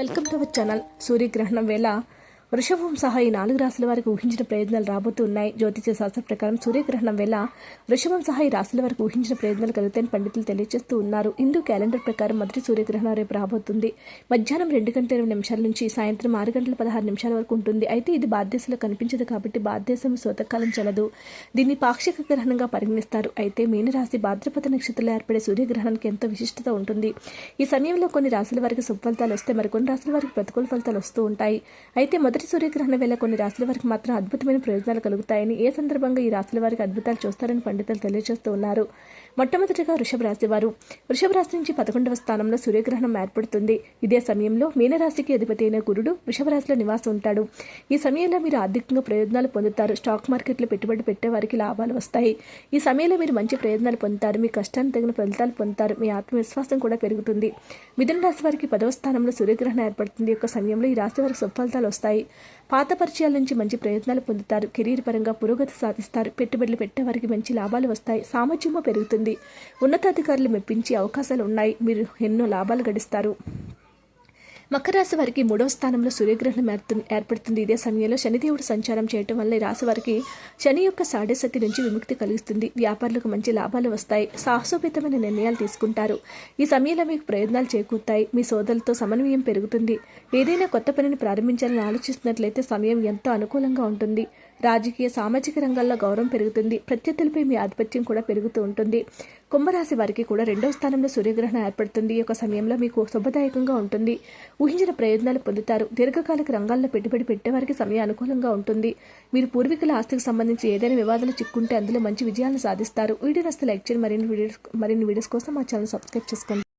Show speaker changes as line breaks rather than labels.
Welcome to our channel. సూర్యగ్రహణం వేళ వృషభం సహా ఈ నాలుగు రాశుల వారికి ఊహించిన ప్రయోజనాలు రాబోతున్నాయి జ్యోతిష శాస్త్ర ప్రకారం సూర్యగ్రహణం వేళ వృషభం సహా ఈ రాశుల వారికి ఊహించిన ప్రయోజనాలు కలుగుతాయని పండితులు తెలియజేస్తూ ఉన్నారు. హిందూ క్యాలెండర్ ప్రకారం మొదటి సూర్యగ్రహణం రేపు రాబోతుంది. మధ్యాహ్నం రెండు గంటల ఇరవై నిమిషాల నుంచి సాయంత్రం ఆరు గంటల పదహారు నిమిషాల వరకు ఉంటుంది. అయితే ఇది భారతదేశంలో కనిపించదు కాబట్టి భారతదేశం శోతకాలం చెల్లదు. దీన్ని పాక్షిక గ్రహణంగా పరిగణిస్తారు. అయితే మీనరాశి భాద్రపద నక్షత్రంలో ఏర్పడే సూర్యగ్రహణానికి ఎంతో విశిష్టత ఉంటుంది. ఈ సమయంలో కొన్ని రాశుల వారికి శుభ ఫలితాలు వస్తే మరికొన్ని రాశుల వారికి ప్రతికూల ఫలితాలు వస్తూ ఉంటాయి. అయితే మొదటి సూర్యగ్రహణ వేళ కొన్ని రాశుల వారికి మాత్రం అద్భుతమైన ప్రయోజనాలు కలుగుతాయని ఏ సందర్భంగా ఈ రాశుల వారికి అద్భుతాలు చూస్తారని పండితులు తెలియజేస్తూ ఉన్నారు. మొట్టమొదటిగా వృషభ రాశి వారు. వృషభ రాశి నుంచి పదకొండవ స్థానంలో సూర్యగ్రహణం ఏర్పడుతుంది. ఇదే సమయంలో మీనరాశికి అధిపతి అయిన గురుడు వృషభ రాశిలో నివాసం ఉంటాడు. ఈ సమయంలో మీరు ఆర్థికంగా ప్రయోజనాలు పొందుతారు. స్టాక్ మార్కెట్లో పెట్టుబడి పెట్టే వారికి లాభాలు వస్తాయి. ఈ సమయంలో మీరు మంచి ప్రయోజనాలు పొందుతారు. మీ కష్టానికి తగిన ఫలితాలు పొందుతారు. మీ ఆత్మవిశ్వాసం కూడా పెరుగుతుంది. మిథున రాశి వారికి పదవ స్థానంలో సూర్యగ్రహణం ఏర్పడుతుంది. ఈ యొక్క సమయంలో ఈ రాశి వారికి సుఫలితాలు వస్తాయి. పాత పరిచయాల నుంచి మంచి ప్రయత్నాలు పొందుతారు. కెరీర్ పరంగా పురోగతి సాధిస్తారు. పెట్టుబడులు పెట్టే వారికి మంచి లాభాలు వస్తాయి. సామర్థ్యము పెరుగుతుంది. ఉన్నతాధికారులు మెప్పించే అవకాశాలు ఉన్నాయి. మీరు ఎన్నో లాభాలు గడిస్తారు. మకర రాశి వారికి మూడవ స్థానంలో సూర్యగ్రహణం ఏర్పడుతుంది. ఇదే సమయంలో శనిదేవుడు సంచారం చేయటం వల్ల ఈ రాశి వారికి శని యొక్క సాడశక్తి నుంచి విముక్తి కలిగిస్తుంది. వ్యాపారులకు మంచి లాభాలు వస్తాయి. సాహసోపేతమైన నిర్ణయాలు తీసుకుంటారు. ఈ సమయంలో మీకు ప్రయోజనాలు చేకూరుతాయి. మీ సోదరులతో సమన్వయం పెరుగుతుంది. ఏదైనా కొత్త పనిని ప్రారంభించాలని ఆలోచిస్తున్నట్లయితే సమయం ఎంతో అనుకూలంగా ఉంటుంది. రాజకీయ సామాజిక రంగాల్లో గౌరవం పెరుగుతుంది. ప్రత్యర్థులపై మీ ఆధిపత్యం కూడా పెరుగుతూ ఉంటుంది. కుంభరాశి వారికి కూడా రెండవ స్థానంలో సూర్యగ్రహణం ఏర్పడుతుంది. ఈ యొక్క సమయంలో మీకు శుభదాయకంగా ఉంటుంది. ఊహించిన ప్రయోజనాలు పొందుతారు. దీర్ఘకాలిక రంగాల్లో పెట్టుబడి పెట్టేవారికి సమయం అనుకూలంగా ఉంటుంది. మీరు పూర్వీకుల ఆస్తికి సంబంధించి ఏదైనా వివాదాలు చిక్కుంటే అందులో మంచి విజయాలను సాధిస్తారు. వీడియో నస్తే లైక్ చేయండి. మరిన్ని వీడియోస్ మరిన్ని వీడియోస్ కోసం మా ఛానల్ సబ్స్క్రైబ్ చేసుకోండి.